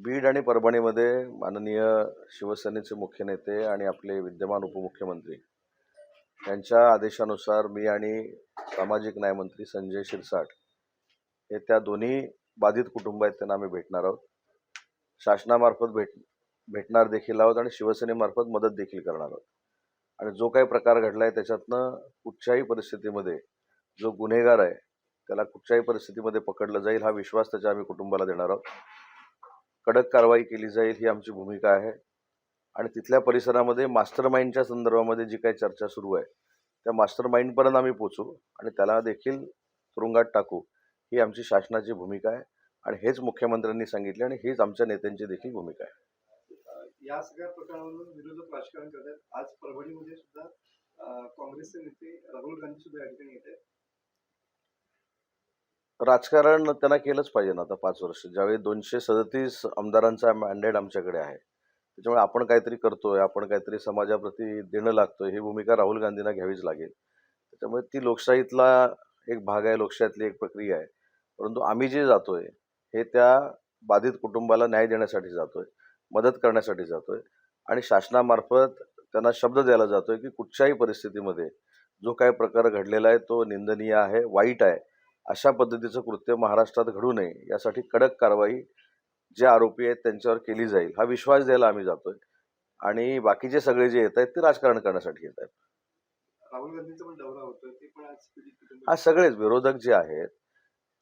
बीड आणि परभणीमध्ये माननीय शिवसेनेचे मुख्य नेते आणि आपले विद्यमान उपमुख्यमंत्री यांच्या आदेशानुसार मी आणि सामाजिक न्यायमंत्री संजय शिरसाट हे त्या दोन्ही बाधित कुटुंब आहेत त्यांना आम्ही भेटणार आहोत. शासनामार्फत भेट भेटणार देखील आहोत आणि शिवसेनेमार्फत मदत देखील करणार आहोत. आणि जो काही प्रकार घडला आहे त्याच्यातनं कुठच्याही परिस्थितीमध्ये जो गुन्हेगार आहे त्याला कुठच्याही परिस्थितीमध्ये पकडलं जाईल हा विश्वास त्याच्या आम्ही कुटुंबाला देणार आहोत. कडक कारवाई केली जाईल ही आमची भूमिका आहे. आणि तिथल्या परिसरामध्ये मास्टर माइंडच्या संदर्भामध्ये जी काही चर्चा सुरू आहे त्या मास्टर माइंडपर्यंत आम्ही पोचू आणि त्याला देखील तुरुंगात टाकू ही आमची शासनाची भूमिका आहे. आणि हेच मुख्यमंत्र्यांनी सांगितले आणि हीच आमच्या नेत्यांची देखील भूमिका आहे. या सगळ्या प्रकरणावरून विरोधक राजकारण करतात आज परभणीमध्ये सुद्धा काँग्रेसचे नेते राहुल गांधी सुद्धा या ठिकाणी येत आहेत. राजकारण त्यांना केलंच पाहिजे ना आता पाच वर्ष. ज्यावेळी दोनशे सदतीस आमदारांचा मॅन्डेट आमच्याकडे आहे त्याच्यामुळे आपण काहीतरी करतोय आपण काहीतरी समाजाप्रती देणं लागतोय ही भूमिका राहुल गांधींना घ्यावीच लागेल. त्याच्यामुळे ती लोकशाहीतला एक भाग आहे लोकशाहीतली एक प्रक्रिया आहे. परंतु आम्ही जे जातोय हे त्या बाधित कुटुंबाला न्याय देण्यासाठी जातोय मदत करण्यासाठी जातोय आणि शासनामार्फत त्यांना शब्द द्यायला जातोय की कुठच्याही परिस्थितीमध्ये जो काही प्रकार घडलेला आहे तो निंदनीय आहे वाईट आहे. अशा पद्धतीचं कृत्य महाराष्ट्रात घडू नये यासाठी कडक कारवाई जे आरोपी आहेत त्यांच्यावर केली जाईल हा विश्वास द्यायला आम्ही जातोय. आणि बाकीचे सगळे जे येत आहेत ते राजकारण करण्यासाठी येत आहेत हा सगळेच विरोधक जे आहेत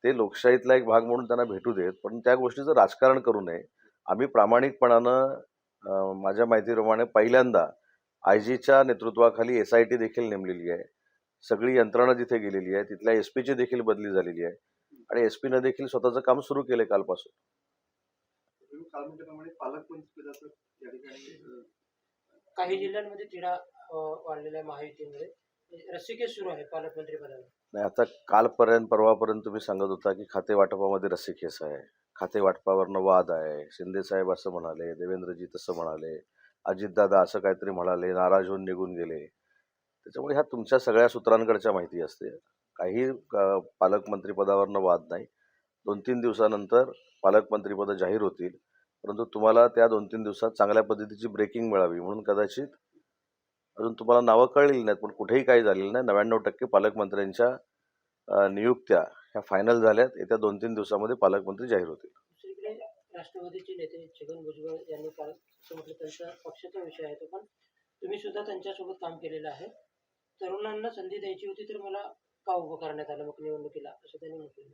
ते लोकशाहीतला एक भाग म्हणून त्यांना भेटू देत पण त्या गोष्टीचं राजकारण करू नये. आम्ही प्रामाणिकपणानं माझ्या माहितीप्रमाणे पहिल्यांदा आय जीच्या नेतृत्वाखाली एस आय टी देखील नेमलेली आहे. सगळी यंत्रणा तिथे गेलेली आहे तिथल्या एस पीची देखील बदली झालेली आहे. आणि एस पीनं देखील स्वतःचं काम सुरू केलं कालपासून. तुम्ही काल म्हटल्याप्रमाणे पालकमंत्री पदाचं या ठिकाणी अं, काही जिल्ह्यांमध्ये तिढा वाढलेला आहे महायुतीमध्ये रस्सीकेस सुरू आहे पालकमंत्री पदाला नाही आता कालपर्यंत परवापर्यंत तुम्ही सांगत होता की खाते वाटपामध्ये रस्सीखेस आहे. खाते वाटपावरनं वाद आहे. शिंदे साहेब असं म्हणाले देवेंद्रजी तसं म्हणाले अजितदादा असं काहीतरी म्हणाले नाराज होऊन निघून गेले. त्याच्यामुळे ह्या तुमच्या सगळ्या सूत्रांकडच्या माहिती असते. काही पालकमंत्रीपदावरनं वाद नाही. दोन तीन दिवसानंतर पालकमंत्रीपदं जाहीर होतील. परंतु तुम्हाला त्या दोन तीन दिवसात चांगल्या पद्धतीची ब्रेकिंग मिळावी म्हणून कदाचित अजून तुम्हाला नावं कळलेली नाहीत पण कुठेही काही झालेलं नाही. नव्याण्णव टक्के पालकमंत्र्यांच्या नियुक्त्या ह्या फायनल झाल्यात. येत्या दोन तीन दिवसामध्ये पालकमंत्री जाहीर होतील. राष्ट्रवादीचे नेते छगन भुजबळ यांनी काल त्यांचा पक्षाचा विषय आहे तो पण तुम्ही सुद्धा त्यांच्यासोबत काम केलेलं आहे. तरुणांना संधी द्यायची होती तर मला का उभं करण्यात आलं मग निवडणुकीला? असं त्यांनी म्हटलं.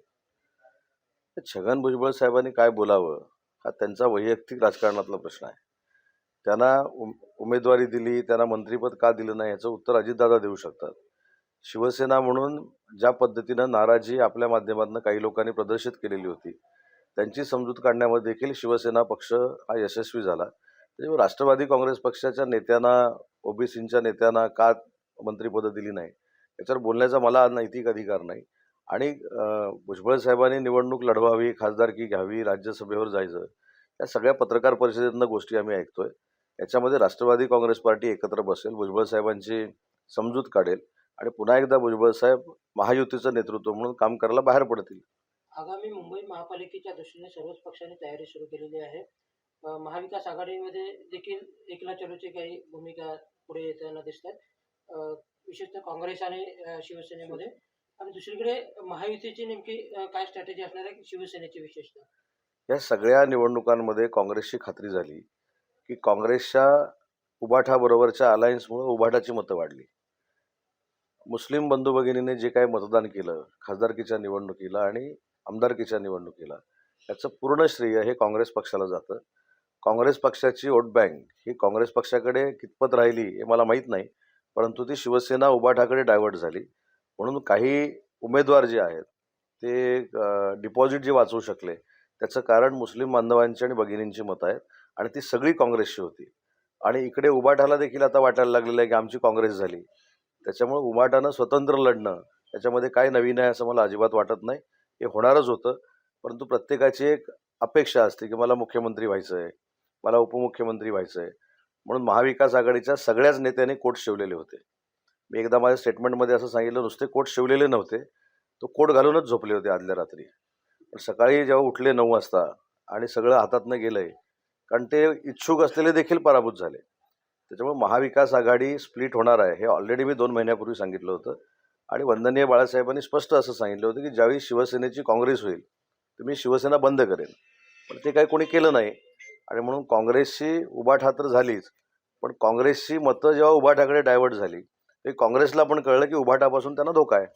छगन भुजबळ साहेबांनी काय बोलावं हा त्यांचा वैयक्तिक राजकारणातला प्रश्न आहे. त्यांना उम उमेदवारी दिली त्यांना मंत्रिपद का दिलं नाही याचं उत्तर अजितदादा देऊ शकतात. शिवसेना म्हणून ज्या पद्धतीनं नाराजी आपल्या माध्यमातून काही लोकांनी प्रदर्शित केलेली होती त्यांची समजूत काढण्यामध्ये देखील शिवसेना पक्ष हा यशस्वी झाला. त्याच्यामुळे राष्ट्रवादी काँग्रेस पक्षाच्या नेत्यांना ओबीसींच्या नेत्यांना का मंत्रिपदं दिली नाही. याच्यावर बोलण्याचा मला नैतिक अधिकार नाही. आणि भुजबळ साहेबांनी निवडणूक लढवावी खासदारकी घ्यावी राज्यसभेवर जायचं या सगळ्या पत्रकार परिषदेतनं गोष्टी आम्ही ऐकतोय. याच्यामध्ये राष्ट्रवादी काँग्रेस पार्टी एकत्र बसेल भुजबळ साहेबांची समजूत काढेल आणि पुन्हा एकदा भुजबळ साहेब महायुतीचं नेतृत्व म्हणून काम करायला बाहेर पडतील. आगामी मुंबई महापालिकेच्या दृष्टीने सर्वच पक्षांनी तयारी सुरू केलेली आहे. महाविकास आघाडीमध्ये देखील एकला चलोची काही भूमिका पुढे येताना दिसतात. विशेषतः काँग्रेस आणि शिवसेनेमध्ये. आणि दुसरीकडे महायुतीची नेमकी काय स्ट्रॅटेजी असणार आहे शिवसेनेची विशेषतः? या सगळ्या निवडणुकांमध्ये काँग्रेसची खात्री झाली की काँग्रेसच्या उबाठाबरोबरच्या अलायन्समुळे उबाठाची मतं वाढली. मुस्लिम बंधू भगिनीने जे काही मतदान केलं खासदारकीच्या निवडणुकीला आणि आमदारकीच्या निवडणुकीला याचं पूर्ण श्रेय हे काँग्रेस पक्षाला जातं. काँग्रेस पक्षाची वोट बँक ही काँग्रेस पक्षाकडे कितपत राहिली हे मला माहीत नाही. परंतु ती शिवसेना उबाठाकडे डायव्हर्ट झाली. म्हणून काही उमेदवार जे आहेत ते डिपॉझिट जे वाचवू शकले त्याचं कारण मुस्लिम बांधवांची आणि भगिनींची मतं आहेत आणि ती सगळी काँग्रेसची होती. आणि इकडे उबाठाला देखील आता वाटायला लागलेलं आहे की आमची काँग्रेस झाली. त्याच्यामुळे उबाटानं स्वतंत्र लढणं त्याच्यामध्ये काय नवीन आहे असं मला अजिबात वाटत नाही. हे होणारच होतं. परंतु प्रत्येकाची एक अपेक्षा असते की मला मुख्यमंत्री व्हायचं आहे मला उपमुख्यमंत्री व्हायचं आहे म्हणून महाविकास आघाडीच्या सगळ्याच नेत्यांनी कोट शिवलेले होते. मी एकदा माझ्या स्टेटमेंटमध्ये असं सांगितलं नुसते कोट शिवलेले नव्हते तो कोट घालूनच झोपले होते आदल्या रात्री. पण सकाळी जेव्हा उठले नऊ वाजता आणि सगळं हातातनं गेलं आहे कारण ते इच्छुक असलेले देखील पराभूत झाले. त्याच्यामुळे महाविकास आघाडी स्प्लिट होणार आहे हे ऑलरेडी मी दोन महिन्यापूर्वी सांगितलं होतं. आणि वंदनीय बाळासाहेबांनी स्पष्ट असं सांगितलं होतं की ज्यावेळी शिवसेनेची काँग्रेस होईल तर मी शिवसेना बंद करेन पण ते काही कोणी केलं नाही. आणि म्हणून काँग्रेसची उबाठा तर झालीच पण काँग्रेसची मतं जेव्हा उबाठाकडे डायव्हर्ट झाली ते काँग्रेसला पण कळलं की उबाठापासून त्यांना धोका आहे.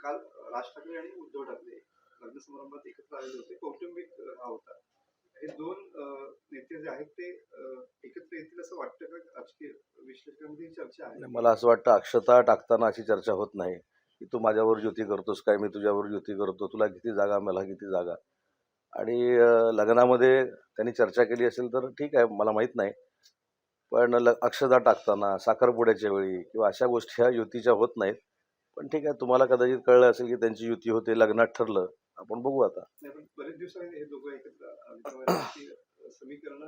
काल राज ठाकरे आणि उद्धव ठाकरे लग्न समारंभात एकत्र आलेले होते कौटुंबिक हा होता. हे दोन नेते जे आहेत ते एकत्र येतील असं वाटतं का? राजकीय विश्लेषकांमध्ये चर्चा आहे. मला असं वाटतं अक्षता टाकताना अशी चर्चा होत नाही की तू माझ्यावर युती करतोस काय? मी तुझ्यावर युती करतो. तुला किती जागा मला किती जागा. आणि लग्नामध्ये त्यांनी चर्चा केली असेल तर ठीक आहे मला माहीत नाही. पण ल अक्षता टाकताना साखरपुड्याच्या वेळी किंवा अशा गोष्टी ह्या युतीच्या होत नाहीत. पण ठीक आहे तुम्हाला कदाचित कळलं असेल की त्यांची युती होते लग्नात ठरलं. आपण बघू आता. बरेच दिवसांनी हे दोघं एकत्र समीकरण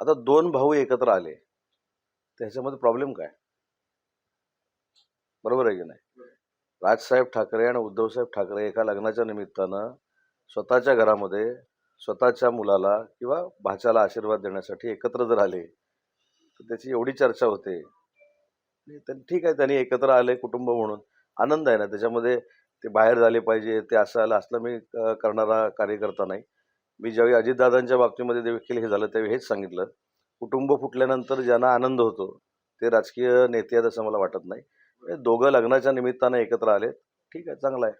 आता दोन भाऊ एकत्र आले. तर ह्याच्यामध्ये प्रॉब्लेम काय? बरोबर आहे की नाही? राजसाहेब ठाकरे आणि उद्धवसाहेब ठाकरे एका लग्नाच्या निमित्तानं स्वतःच्या घरामध्ये स्वतःच्या मुलाला किंवा भाच्याला आशीर्वाद देण्यासाठी एकत्र जर आले तर त्याची एवढी चर्चा होते. तर ठीक आहे त्यांनी एकत्र आले कुटुंब म्हणून. आनंद आहे ना त्याच्यामध्ये ते बाहेर झाले पाहिजे ते असं आलं असलं मी करणारा कार्यकर्ता नाही. मी ज्यावेळी अजितदादांच्या बाबतीमध्ये देखील हे झालं त्यावेळी हेच सांगितलं. कुटुंब फुटल्यानंतर ज्यांना आनंद होतो ते राजकीय नेते आहेत असं मला वाटत नाही. दोघं लग्नाच्या निमित्तानं एकत्र आले ठीक आहे चांगलं आहे.